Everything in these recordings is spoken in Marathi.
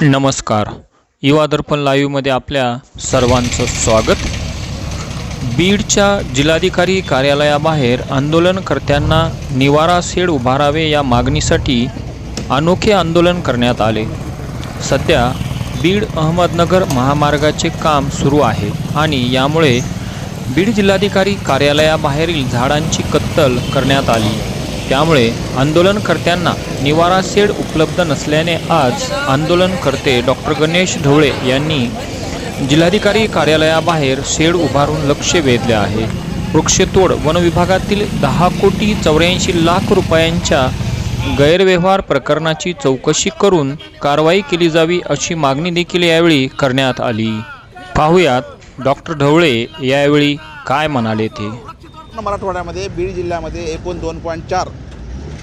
नमस्कार. युवा दर्पण लाईव्हमध्ये आपल्या सर्वांचं स्वागत. बीडच्या जिल्हाधिकारी कार्यालयाबाहेर आंदोलनकर्त्यांना निवारा शेड उभारावे या मागणीसाठी अनोखे आंदोलन करण्यात आले. सध्या बीड अहमदनगर महामार्गाचे काम सुरू आहे आणि यामुळे बीड जिल्हाधिकारी कार्यालयाबाहेरील झाडांची कत्तल करण्यात आली. त्यामुळे आंदोलनकर्त्यांना निवारा शेड उपलब्ध नसल्याने आज आंदोलनकर्ते डॉक्टर गणेश ढवळे यांनी जिल्हाधिकारी कार्यालयाबाहेर शेड उभारून लक्ष वेधले आहे. वृक्षतोड वन विभागातील दहा कोटी चौऱ्याऐंशी लाख रुपयांच्या गैरव्यवहार प्रकरणाची चौकशी करून कारवाई केली जावी अशी मागणी देखील यावेळी करण्यात आली. पाहुयात डॉक्टर ढवळे यावेळी काय म्हणाले ते? मराठवाड्यामध्ये बीड जिल्ह्यामध्ये एकूण दोन पॉईंट चार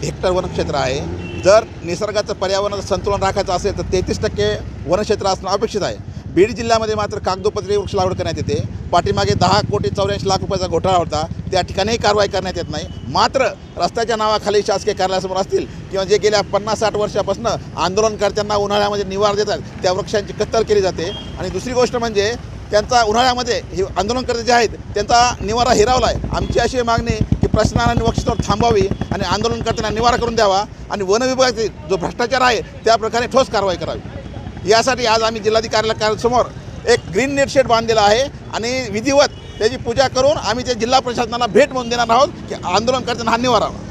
हेक्टर वनक्षेत्र आहे. जर निसर्गाचं पर्यावरणाचं संतुलन राखायचं असेल तर तेहतीस टक्के वनक्षेत्र असणं अपेक्षित आहे. बीड जिल्ह्यामध्ये मात्र कागदोपत्री वृक्ष लागवड करण्यात येते. पाठीमागे दहा कोटी चौऱ्याऐंशी लाख रुपयाचा घोटाळा होता. त्या ठिकाणीही कारवाई करण्यात येत नाही. मात्र रस्त्याच्या नावाखाली शासकीय कार्यालयासमोर असतील किंवा जे गेल्या पन्नास साठ वर्षापासून आंदोलनकर्त्यांना उन्हाळ्यामध्ये निवार देतात त्या वृक्षांची कत्तल केली जाते. आणि दुसरी गोष्ट म्हणजे त्यांचा उन्हाळ्यामध्ये हे आंदोलनकर्ते जे आहेत त्यांचा निवारा हिरावला आहे आमची अशी मागणी की प्रशासनाने वक्षतोड थांबावी आणि आंदोलनकर्त्यांना निवारा करून द्यावा आणि वन विभागाचे जो भ्रष्टाचार आहे त्या प्रकारे ठोस कारवाई करावी. यासाठी आज आम्ही जिल्हाधिकारी कार्यासमोर एक ग्रीन नेट शेड बांधलेला आहे आणि विधिवत त्याची पूजा करून आम्ही त्या जिल्हा प्रशासनाला भेट म्हणून देणार आहोत की आंदोलनकर्त्यांना हा निवारावा